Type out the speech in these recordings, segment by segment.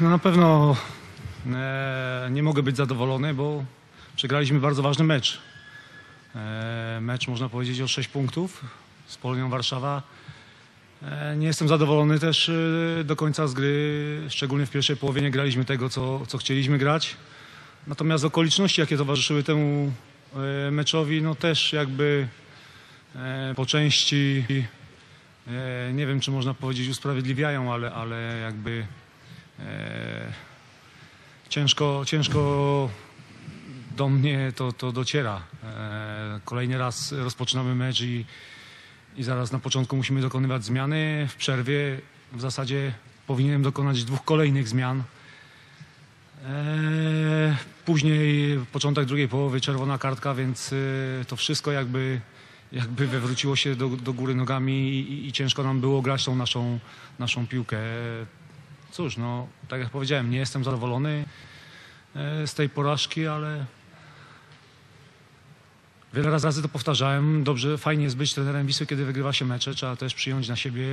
No na pewno e, nie mogę być zadowolony, bo przegraliśmy bardzo ważny mecz. E, mecz można powiedzieć o 6 punktów z Polonią Warszawa. E, nie jestem zadowolony też e, do końca z gry, szczególnie w pierwszej połowie nie graliśmy tego, co, co chcieliśmy grać. Natomiast okoliczności, jakie towarzyszyły temu e, meczowi, no też jakby e, po części e, nie wiem, czy można powiedzieć usprawiedliwiają, ale, ale jakby ciężko, ciężko do mnie to, to dociera. E, kolejny raz rozpoczynamy mecz i, i zaraz na początku musimy dokonywać zmiany. W przerwie w zasadzie powinienem dokonać dwóch kolejnych zmian. E, później początek drugiej połowy, czerwona kartka, więc e, to wszystko jakby, jakby wywróciło się do, do góry nogami i, i ciężko nam było grać tą naszą, naszą piłkę. Cóż, no tak jak powiedziałem, nie jestem zadowolony e, z tej porażki, ale wiele razy to powtarzałem. Dobrze, fajnie jest być trenerem Wisły, kiedy wygrywa się mecze. Trzeba też przyjąć na siebie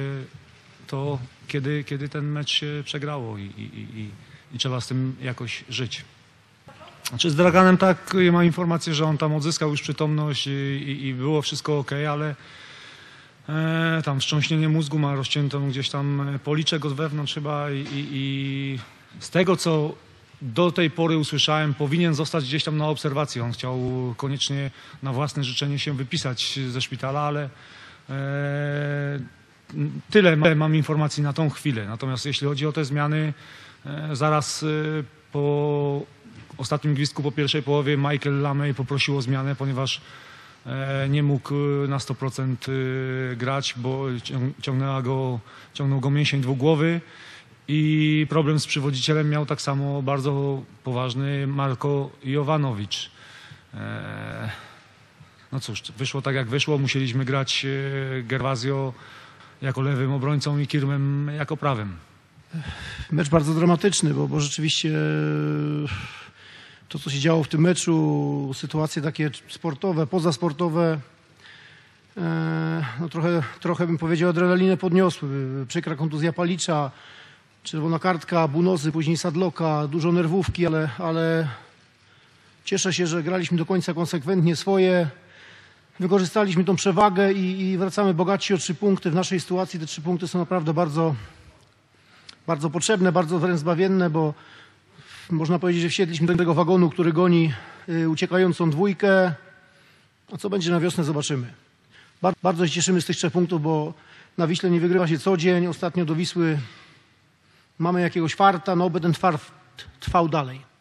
to, kiedy, kiedy ten mecz się przegrało i, i, i, i- trzeba z tym jakoś żyć. Znaczy z Draganem tak, ja mam informację, że on tam odzyskał już przytomność i, i, i było wszystko ok, ale e, tam wstrząśnienie mózgu ma rozciętą gdzieś tam policzek od wewnątrz chyba i, i, i z tego, co do tej pory usłyszałem, powinien zostać gdzieś tam na obserwacji. On chciał koniecznie na własne życzenie się wypisać ze szpitala, ale e, tyle ma- mam informacji na tą chwilę. Natomiast jeśli chodzi o te zmiany, e, zaraz e, po ostatnim gwizdku po pierwszej połowie Michael Lamey poprosił o zmianę, ponieważ e, nie mógł e, na 100% e, grać, bo cią- ciągnęła go, ciągnął go mięsień dwugłowy i problem z przywodzicielem miał tak samo bardzo poważny Marko Jovanowicz. E, No cóż, wyszło tak jak wyszło, musieliśmy grać e, Gervasio jako lewym obrońcą i Kirmem jako prawym. Mecz bardzo dramatyczny, bo, bo rzeczywiście e, to, co się działo w tym meczu, sytuacje takie sportowe, pozasportowe, e, no trochę, trochę bym powiedział adrenalinę podniosły. Przykra kontuzja palicza, czerwona kartka, bunozy, później sadloka, dużo nerwówki, ale, ale cieszę się, że graliśmy do końca konsekwentnie swoje. Wykorzystaliśmy tą przewagę i, i wracamy bogatsi o trzy punkty. W naszej sytuacji te trzy punkty są naprawdę bardzo, bardzo potrzebne, bardzo wręcz zbawienne, bo można powiedzieć, że wsiedliśmy do tego wagonu, który goni y, uciekającą dwójkę. A co będzie na wiosnę, zobaczymy. Bar- bardzo się cieszymy z tych trzech punktów, bo na Wiśle nie wygrywa się co dzień. Ostatnio do Wisły mamy jakiegoś farta, no oby ten fart trwał dalej.